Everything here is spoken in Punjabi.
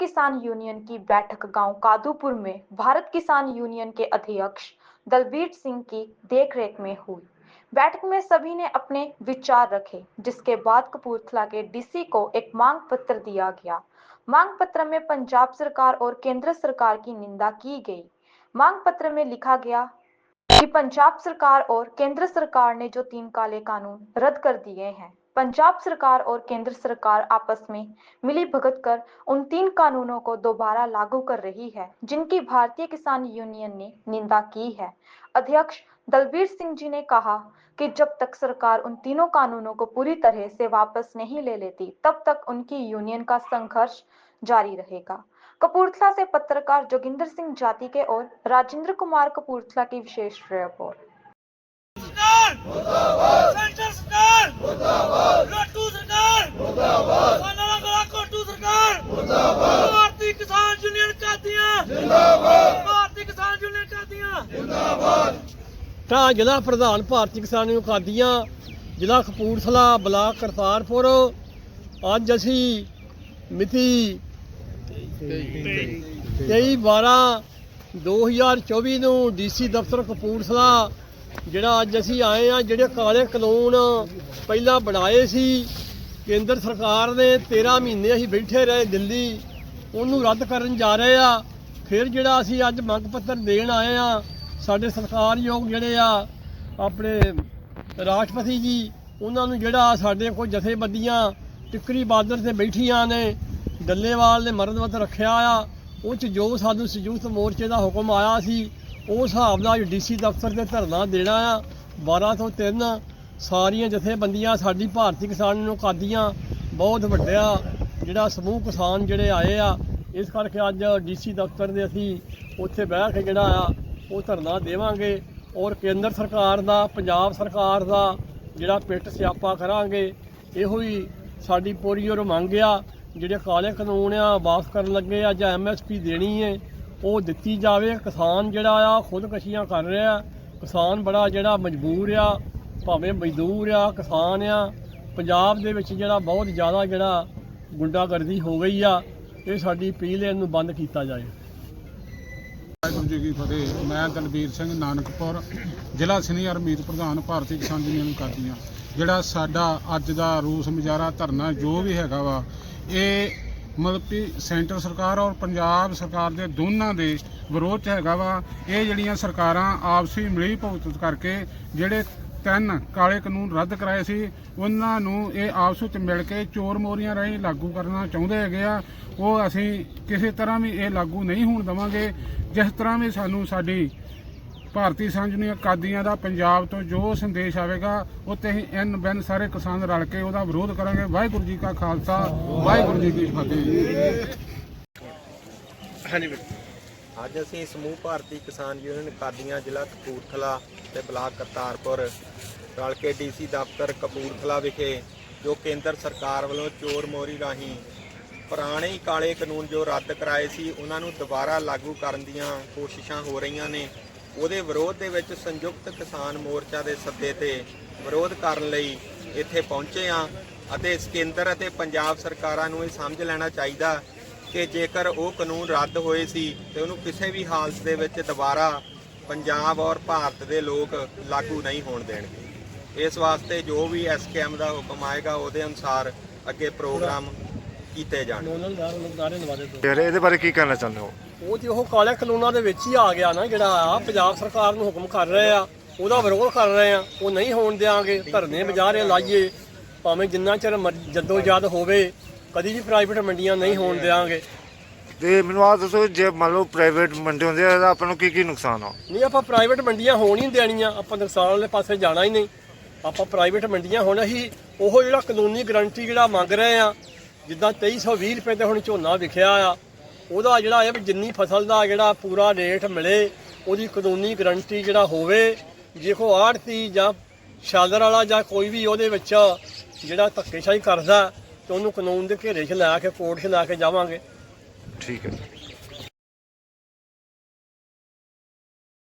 किसान यूनियन की बैठक गाँव कादूपुर में भारत किसान यूनियन के अध्यक्ष दलबीर सिंह की देखरेख में हुई। बैठक में सभी ने अपने विचार रखे, जिसके बाद कपूरथला के डीसी को एक मांग पत्र दिया गया। मांग पत्र में पंजाब सरकार और केंद्र सरकार की निंदा की गई। मांग पत्र में लिखा गया कि पंजाब सरकार और केंद्र सरकार ने जो तीन काले कानून रद्द कर दिए हैं पंजाब सरकार और केंद्र सरकार आपस में मिली भगत कर उन तीन कानूनों को दोबारा लागू कर रही है, जिनकी भारतीय किसान यूनियन ने निंदा की है। अध्यक्ष दलबीर सिंह जी ने कहा कि जब तक सरकार उन तीनों कानूनों को पूरी तरह से वापस नहीं ले लेती, तब तक उनकी यूनियन का संघर्ष जारी रहेगा। कपूरथला से पत्रकार जोगिंदर सिंह जाति के और राजेंद्र कुमार कपूरथला की विशेष रिपोर्ट। ਤਾਂ ਜ਼ਿਲ੍ਹਾ ਪ੍ਰਧਾਨ ਭਾਰਤੀ ਕਿਸਾਨ ਯੂਨੀਅਨ ਕਾਦੀਆਂ ਜ਼ਿਲ੍ਹਾ ਕਪੂਰਥਲਾ, ਬਲਾਕ ਕਰਤਾਰਪੁਰ। ਅੱਜ ਅਸੀਂ ਮਿਤੀ 23 12 2024 ਨੂੰ ਡੀਸੀ ਦਫ਼ਤਰ ਕਪੂਰਥਲਾ, ਜਿਹੜਾ ਅੱਜ ਅਸੀਂ ਆਏ ਆ ਜਿਹੜੇ ਕਾਲੇ ਕਾਨੂੰਨ ਪਹਿਲਾਂ ਬਣਾਏ ਸੀ, ਕੇਂਦਰ ਸਰਕਾਰ ਨੇ 13 ਮਹੀਨੇ ਅਸੀਂ ਬੈਠੇ ਰਹੇ, ਦਿੱਲੀ, ਉਹਨੂੰ ਰੱਦ ਕਰਨ ਜਾ ਰਹੇ ਆ ਫਿਰ ਜਿਹੜਾ ਅਸੀਂ ਅੱਜ ਮੰਗ ਪੱਤਰ ਦੇਣ ਆਏ ਆ, ਸਾਡੇ ਸਰਕਾਰਯੋਗ ਜਿਹੜੇ ਆ, ਆਪਣੇ ਰਾਸ਼ਟਰਪਤੀ ਜੀ, ਉਹਨਾਂ ਨੂੰ ਜਿਹੜਾ ਸਾਡੇ ਕੋਲ ਜਥੇਬੰਦੀਆਂ ਟਿੱਕਰੀ ਬਾਦਰ ਤੇ ਬੈਠੀਆਂ ਨੇ, ਡੱਲੇਵਾਲ ਨੇ ਮਰਦਵਤ ਰੱਖਿਆ ਆ, ਉਹ ਚ ਜੋ ਸਾਨੂੰ ਸੰਯੁਕਤ ਮੋਰਚੇ ਦਾ ਹੁਕਮ ਆਇਆ ਸੀ ਉਸ ਹਿਸਾਬ ਨਾਲ ਡੀਸੀ ਦਫ਼ਤਰ ਤੇ ਧਰਨਾ ਦੇਣਾ ਆ 12 ਤੋਂ 3 ਸਾਰੀਆਂ ਜਥੇਬੰਦੀਆਂ ਸਾਡੀ ਭਾਰਤੀ ਕਿਸਾਨ ਨੂੰ ਕਾਦੀਆਂ ਬਹੁਤ ਵੱਡਾ ਜਿਹੜਾ ਸਮੂਹ ਕਿਸਾਨ ਜਿਹੜੇ ਆਏ ਆ ਇਸ ਕਰਕੇ ਅੱਜ ਡੀਸੀ ਦਫ਼ਤਰ ਦੇ ਅਸੀਂ ਉੱਥੇ ਬਹਿ ਕੇ ਜਿਹੜਾ ਆ, ਉਹ ਧਰਨਾ ਦੇਵਾਂਗੇ ਔਰ ਕੇਂਦਰ ਸਰਕਾਰ ਦਾ, ਪੰਜਾਬ ਸਰਕਾਰ ਦਾ ਜਿਹੜਾ ਪਿੱਟ ਸਿਆਪਾ ਕਰਾਂਗੇ। ਇਹੋ ਹੀ ਸਾਡੀ ਪੂਰੀ ਔਰ ਮੰਗ ਆ, ਜਿਹੜੇ ਕਾਲੇ ਕਾਨੂੰਨ ਆ, ਵਾਪਸ ਕਰਨ ਲੱਗੇ ਆ ਜਾਂ ਐਮਐਸਪੀ ਦੇਣੀ ਹੈ ਉਹ ਦਿੱਤੀ ਜਾਵੇ। ਕਿਸਾਨ ਜਿਹੜਾ ਆ, ਖੁਦਕਸ਼ੀਆਂ ਕਰ ਰਿਹਾ। ਕਿਸਾਨ ਬੜਾ ਜਿਹੜਾ ਮਜਬੂਰ ਆ, ਭਾਵੇਂ ਮਜ਼ਦੂਰ ਆ, ਕਿਸਾਨ ਆ। ਪੰਜਾਬ ਦੇ ਵਿੱਚ ਜਿਹੜਾ ਬਹੁਤ ਜ਼ਿਆਦਾ ਜਿਹੜਾ ਗੁੰਡਾਗਰਦੀ ਹੋ ਗਈ ਆ ਇਹ ਸਾਡੀ ਅਪੀਲ ਹੈ, ਇਹਨੂੰ ਬੰਦ ਕੀਤਾ ਜਾਏ। ਵਾਹਿਗੁਰੂ ਜੀ ਕੀ ਫਤਿਹ। ਮੈਂ ਦਲਬੀਰ ਸਿੰਘ ਨਾਨਕਪੁਰ, ਜ਼ਿਲ੍ਹਾ ਸੀਨੀਅਰ ਮੀਤ ਪ੍ਰਧਾਨ ਭਾਰਤੀ ਕਿਸਾਨ ਯੂਨੀਅਨ ਕਾਦੀਆਂ ਜਿਹੜਾ ਸਾਡਾ ਅੱਜ ਦਾ ਰੂਸ ਮੁਜ਼ਾਹਰਾ ਧਰਨਾ ਜੋ ਵੀ ਹੈਗਾ ਵਾ, ਇਹ ਮਤਲਬ ਕਿ ਸੈਂਟਰ ਸਰਕਾਰ ਔਰ ਪੰਜਾਬ ਸਰਕਾਰ ਦੇ ਦੋਨਾਂ ਦੇ ਵਿਰੋਧ 'ਚ ਹੈਗਾ ਵਾ। ਇਹ ਜਿਹੜੀਆਂ ਸਰਕਾਰਾਂ ਆਪਸੀ ਮਿਲੀ ਭੁਗਤ ਕਰਕੇ ਜਿਹੜੇ ਤਿੰਨ ਕਾਲੇ ਕਾਨੂੰਨ ਰੱਦ ਕਰਾਏ ਸੀ। ਉਹਨਾਂ ਨੂੰ ਇਹ ਆਪਸ ਵਿੱਚ ਮਿਲ ਕੇ ਚੋਰ ਮੋਰੀਆਂ ਰਾਹੀਂ ਲਾਗੂ ਕਰਨਾ ਚਾਹੁੰਦੇ ਹੈਗੇ ਆ। ਉਹ ਅਸੀਂ ਕਿਸੇ ਤਰ੍ਹਾਂ ਵੀ ਇਹ ਲਾਗੂ ਨਹੀਂ ਹੋਣ ਦੇਵਾਂਗੇ। ਜਿਸ ਤਰ੍ਹਾਂ ਵੀ ਸਾਨੂੰ ਸਾਡੀ ਭਾਰਤੀ ਸੰਘ ਕਾਦੀਆਂ ਦਾ ਪੰਜਾਬ ਤੋਂ ਜੋ ਸੰਦੇਸ਼ ਆਵੇਗਾ ਉੱਤੇ ਅਸੀਂ ਐਨ ਬੈਨ ਸਾਰੇ ਕਿਸਾਨ ਰਲ ਕੇ ਉਹਦਾ ਵਿਰੋਧ ਕਰਾਂਗੇ। ਵਾਹਿਗੁਰੂ ਜੀ ਕਾ ਖਾਲਸਾ, ਵਾਹਿਗੁਰੂ ਜੀ ਕੀ ਫਤਿਹ। ਅੱਜ ਅਸੀਂ ਸਮੂਹ ਭਾਰਤੀ ਕਿਸਾਨ ਯੂਨੀਅਨ ਕਾਦੀਆਂ ਜ਼ਿਲ੍ਹਾ ਕਪੂਰਥਲਾ ਤੇ ਬਲਾਕ ਕਰਤਾਰਪੁਰ ਰਲ ਕੇ ਡੀਸੀ ਦਫ਼ਤਰ ਕਪੂਰਥਲਾ ਵਿਖੇ ਜੋ ਕੇਂਦਰ ਸਰਕਾਰ ਵੱਲੋਂ ਚੋਰ ਮੋਰੀ ਰਾਹੀਂ ਪੁਰਾਣੇ ਕਾਲੇ ਕਾਨੂੰਨ ਜੋ ਰੱਦ ਕਰਾਏ ਸੀ, ਉਹਨਾਂ ਨੂੰ ਦੁਬਾਰਾ ਲਾਗੂ ਕਰਨ ਦੀਆਂ ਕੋਸ਼ਿਸ਼ਾਂ ਹੋ ਰਹੀਆਂ ਨੇ। ਉਹਦੇ ਵਿਰੋਧ ਦੇ ਵਿੱਚ ਸੰਯੁਕਤ ਕਿਸਾਨ ਮੋਰਚਾ ਦੇ ਸੱਦੇ ਤੇ ਵਿਰੋਧ ਕਰਨ ਲਈ ਇੱਥੇ ਪਹੁੰਚੇ ਆ ਅਤੇ ਕੇਂਦਰ ਅਤੇ ਪੰਜਾਬ ਸਰਕਾਰਾਂ ਨੂੰ ਇਹ ਸਮਝ ਲੈਣਾ ਚਾਹੀਦਾ ਕਿ ਜੇਕਰ ਉਹ ਕਾਨੂੰਨ ਰੱਦ ਹੋਏ ਸੀ ਤੇ ਉਹਨੂੰ ਕਿਸੇ ਵੀ ਹਾਲਤ ਦੇ ਵਿੱਚ ਦੁਬਾਰਾ ਪੰਜਾਬ ਔਰ ਭਾਰਤ ਦੇ ਲੋਕ ਲਾਗੂ ਨਹੀਂ ਹੋਣ ਦੇਣਗੇ। ਇਸ ਵਾਸਤੇ ਜੋ ਵੀ ਐਸਕੇਐਮ ਦਾ ਹੁਕਮ ਆਏਗਾ ਉਹਦੇ ਅਨੁਸਾਰ ਅੱਗੇ ਪ੍ਰੋਗਰਾਮ ਕੀਤੇ ਜਾਣਗੇ। ਇਹਦੇ ਬਾਰੇ ਕੀ ਕਹਿਣਾ ਚਾਹੁੰਦੇ ਹੋ? ਉਹ ਤੇ ਉਹ ਕਾਲੇ ਕਾਨੂੰਨਾਂ ਦੇ ਵਿੱਚ ਹੀ ਆ ਗਿਆ ਨਾ ਜਿਹੜਾ ਆ ਪੰਜਾਬ ਸਰਕਾਰ ਨੂੰ ਹੁਕਮ ਕਰ ਰਹੇ ਆ ਉਹਦਾ ਵਿਰੋਧ ਕਰ ਰਹੇ ਆ ਉਹ ਨਹੀਂ ਹੋਣ ਦਿਆਂਗੇ। ਧਰਨੇ ਬਜਾਰੇ ਲਾਈਏ। ਭਾਵੇਂ ਜਿੰਨਾ ਚਿਰ ਜੱਦੋ ਜਦ ਹੋਵੇ ਕਦੀ ਵੀ ਪ੍ਰਾਈਵੇਟ ਮੰਡੀਆਂ ਨਹੀਂ ਹੋਣ ਦਿਆਂਗੇ। ਤੇ ਮੈਨੂੰ ਆਹ ਦੱਸੋ ਜੇ ਮੰਨ ਲਓ ਪ੍ਰਾਈਵੇਟ ਮੰਡੀ ਹੁੰਦੀ ਹੈ ਤਾਂ ਆਪਾਂ ਨੂੰ ਕੀ ਕੀ ਨੁਕਸਾਨ ਆ? ਨਹੀਂ ਆਪਾਂ ਪ੍ਰਾਈਵੇਟ ਮੰਡੀਆਂ ਹੋਣ ਹੀ ਨਹੀਂ ਦੇਣੀਆਂ ਆਪਾਂ ਨੁਕਸਾਨ ਵਾਲੇ ਪਾਸੇ ਜਾਣਾ ਹੀ ਨਹੀਂ। ਆਪਾਂ ਪ੍ਰਾਈਵੇਟ ਮੰਡੀਆਂ ਹੁਣ ਅਸੀਂ ਉਹ ਜਿਹੜਾ ਕਾਨੂੰਨੀ ਗਰੰਟੀ ਜਿਹੜਾ ਮੰਗ ਰਹੇ ਆ ਜਿੱਦਾਂ 2320 ਰੁਪਏ ਤੇ ਹੁਣ ਝੋਨਾ ਵਿਖਿਆ ਆ ਉਹਦਾ ਜਿਹੜਾ ਇਹ ਵੀ ਜਿੰਨੀ ਫਸਲ ਦਾ ਜਿਹੜਾ ਪੂਰਾ ਰੇਟ ਮਿਲੇ ਉਹਦੀ ਕਾਨੂੰਨੀ ਗਰੰਟੀ ਜਿਹੜਾ ਹੋਵੇ ਜੇ ਕੋ ਆੜਤੀ ਜਾਂ ਸ਼ਾਦਰ ਵਾਲਾ ਜਾਂ ਕੋਈ ਵੀ ਉਹਦੇ ਵਿੱਚ ਜਿਹੜਾ ਧੱਕੇਸ਼ਾਹੀ ਕਰਦਾ ਤੇ ਉਹਨੂੰ ਕਾਨੂੰਨ ਦੇ ਘੇਰੇ 'ਚ ਲੈ ਕੇ, ਕੋਰਟ 'ਚ ਲੈ ਕੇ ਜਾਵਾਂਗੇ। ਠੀਕ ਹੈ